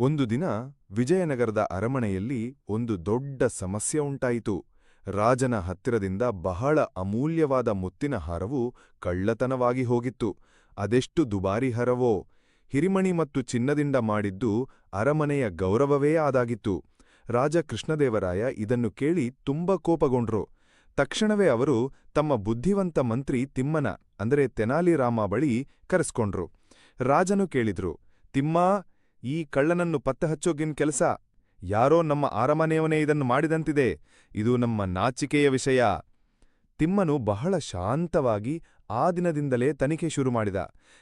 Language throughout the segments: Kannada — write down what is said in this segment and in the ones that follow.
ಒಂದು ದಿನ ವಿಜಯನಗರದ ಅರಮನೆಯಲ್ಲಿ ಒಂದು ದೊಡ್ಡ ಸಮಸ್ಯೆ ಉಂಟಾಯಿತು. ರಾಜನ ಹತ್ತಿರದಿಂದ ಬಹಳ ಅಮೂಲ್ಯವಾದ ಮುತ್ತಿನ ಹಾರವು ಕಳ್ಳತನವಾಗಿ ಹೋಗಿತ್ತು. ಅದೆಷ್ಟು ದುಬಾರಿ ಹರವೋ! ಹಿರಿಮಣಿ ಮತ್ತು ಚಿನ್ನದಿಂದ ಮಾಡಿದ್ದು ಅರಮನೆಯ ಗೌರವವೇ ಆದಾಗಿತ್ತು. ರಾಜ ಕೃಷ್ಣದೇವರಾಯ ಇದನ್ನು ಕೇಳಿ ತುಂಬ ಕೋಪಗೊಂಡ್ರು. ತಕ್ಷಣವೇ ಅವರು ತಮ್ಮ ಬುದ್ಧಿವಂತ ಮಂತ್ರಿ ತಿಮ್ಮನ, ಅಂದರೆ ತೆನಾಲಿರಾಮ ಬಳಿ ಕರೆಸ್ಕೊಂಡ್ರು. ರಾಜನು ಕೇಳಿದ್ರು, ತಿಮ್ಮಾ ಈ ಕಳ್ಳನನ್ನು ಪತ್ತೆಹಚ್ಚೋಗಿನ್ ಕೆಲಸ? ಯಾರೋ ನಮ್ಮ ಅರಮನೆಯವನೇ ಇದನ್ನು ಮಾಡಿದಂತಿದೆ. ಇದು ನಮ್ಮ ನಾಚಿಕೆಯ ವಿಷಯ. ತಿಮ್ಮನು ಬಹಳ ಶಾಂತವಾಗಿ ಆ ದಿನದಿಂದಲೇ ತನಿಖೆ ಶುರು ಮಾಡಿದ.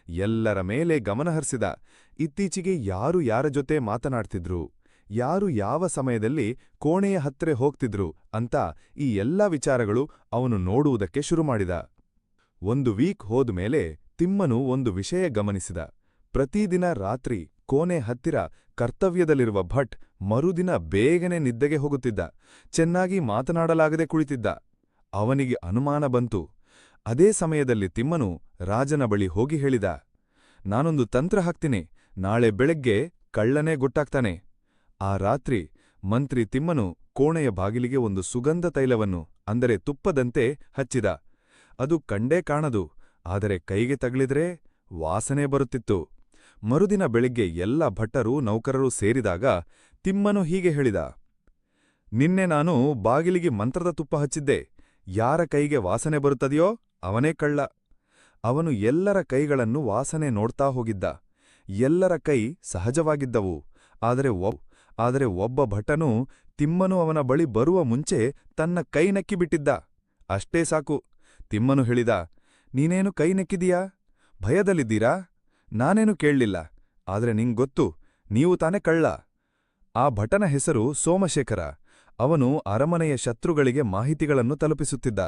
ಎಲ್ಲರ ಮೇಲೆ ಗಮನಹರಿಸಿದ ಇತ್ತೀಚೆಗೆ ಯಾರು ಯಾರ ಜೊತೆ ಮಾತನಾಡ್ತಿದ್ರು? ಯಾರು ಯಾವ ಸಮಯದಲ್ಲಿ ಕೋಣೆಯ ಹತ್ತಿರ ಹೋಗ್ತಿದ್ರು ಅಂತ ಈ ಎಲ್ಲ ವಿಚಾರಗಳು ಅವನು ನೋಡುವುದಕ್ಕೆ ಶುರು ಮಾಡಿದ. ಒಂದು ವೀಕ್ ಹೋದ್ಮೇಲೆ ತಿಮ್ಮನು ಒಂದು ವಿಷಯ ಗಮನಿಸಿದ. ಪ್ರತಿದಿನ ರಾತ್ರಿ ಕೋಣೆ ಹತ್ತಿರ ಕರ್ತವ್ಯದಲ್ಲಿರುವ ಭಟ್ ಮರುದಿನ ಬೇಗನೆ ನಿದ್ದೆಗೆ ಹೋಗುತ್ತಿದ್ದ. ಚೆನ್ನಾಗಿ ಮಾತನಾಡಲಾಗದೆ ಕುಳಿತಿದ್ದ. ಅವನಿಗೆ ಅನುಮಾನ ಬಂತು. ಅದೇ ಸಮಯದಲ್ಲಿ ತಿಮ್ಮನು ರಾಜನ ಬಳಿ ಹೋಗಿ ಹೇಳಿದ, ನಾನೊಂದು ತಂತ್ರ ಹಾಕ್ತೀನಿ, ನಾಳೆ ಬೆಳಗ್ಗೆ ಕಳ್ಳನೇ ಗೊಟ್ಟಾಗ್ತಾನೆ ಆ ರಾತ್ರಿ ಮಂತ್ರಿ ತಿಮ್ಮನು ಕೋಣೆಯ ಬಾಗಿಲಿಗೆ ಒಂದು ಸುಗಂಧ ತೈಲವನ್ನು, ಅಂದರೆ ತುಪ್ಪದಂತೆ ಹಚ್ಚಿದ. ಅದು ಕಂಡೇ ಕಾಣದು, ಆದರೆ ಕೈಗೆ ತಗಲಿದ್ರೆ ವಾಸನೆ ಬರುತ್ತಿತ್ತು. ಮರುದಿನ ಬೆಳಿಗ್ಗೆ ಎಲ್ಲ ಭಟ್ಟರು ನೌಕರರು ಸೇರಿದಾಗ ತಿಮ್ಮನು ಹೀಗೆ ಹೇಳಿದ, ನಿನ್ನೆ ನಾನು ಬಾಗಿಲಿಗೆ ಮಂತ್ರದ ತುಪ್ಪ ಹಚ್ಚಿದ್ದೆ. ಯಾರ ಕೈಗೆ ವಾಸನೆ ಬರುತ್ತದೆಯೋ ಅವನೇ ಕಳ್ಳ. ಅವನು ಎಲ್ಲರ ಕೈಗಳನ್ನು ವಾಸನೆ ನೋಡ್ತಾ ಹೋಗಿದ್ದ. ಎಲ್ಲರ ಕೈ ಸಹಜವಾಗಿದ್ದವು. ಆದರೆ ಒಬ್ ಆದರೆ ಒಬ್ಬ ಭಟನು ತಿಮ್ಮನು ಅವನ ಬಳಿ ಬರುವ ಮುಂಚೆ ತನ್ನ ಕೈ ನಕ್ಕಿಬಿಟ್ಟಿದ್ದ. ಅಷ್ಟೇ ಸಾಕು, ತಿಮ್ಮನು ಹೇಳಿದ, ನೀನೇನು ಕೈ ನೆಕ್ಕಿದೀಯಾ? ಭಯದಲ್ಲಿದ್ದೀರಾ? ನಾನೇನು ಕೇಳಲಿಲ್ಲ, ಆದರೆ ನಿಂಗ್ ಗೊತ್ತು, ನೀವು ತಾನೇ ಕಳ್ಳ. ಆ ಭಟನ ಹೆಸರು ಸೋಮಶೇಖರ. ಅವನು ಅರಮನೆಯ ಶತ್ರುಗಳಿಗೆ ಮಾಹಿತಿಗಳನ್ನು ತಲುಪಿಸುತ್ತಿದ್ದ.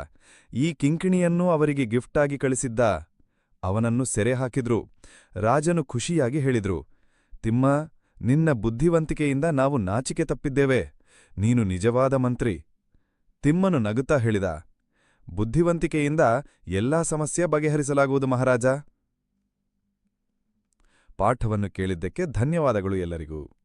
ಈ ಕಿಂಕಿಣಿಯನ್ನೂ ಅವರಿಗೆ ಗಿಫ್ಟಾಗಿ ಕಳಿಸಿದ್ದ. ಅವನನ್ನು ಸೆರೆ ಹಾಕಿದ್ರು. ರಾಜನು ಖುಷಿಯಾಗಿ ಹೇಳಿದ್ರು, ತಿಮ್ಮ, ನಿನ್ನ ಬುದ್ಧಿವಂತಿಕೆಯಿಂದ ನಾವು ನಾಚಿಕೆ ತಪ್ಪಿದ್ದೇವೆ. ನೀನು ನಿಜವಾದ ಮಂತ್ರಿ. ತಿಮ್ಮನು ನಗುತ್ತಾ ಹೇಳಿದ, ಬುದ್ಧಿವಂತಿಕೆಯಿಂದ ಎಲ್ಲಾ ಸಮಸ್ಯೆ ಬಗೆಹರಿಸಲಾಗುವುದು ಮಹಾರಾಜ. ಪಾಠವನ್ನು ಕೇಳಿದ್ದಕ್ಕೆ ಧನ್ಯವಾದಗಳು ಎಲ್ಲರಿಗೂ.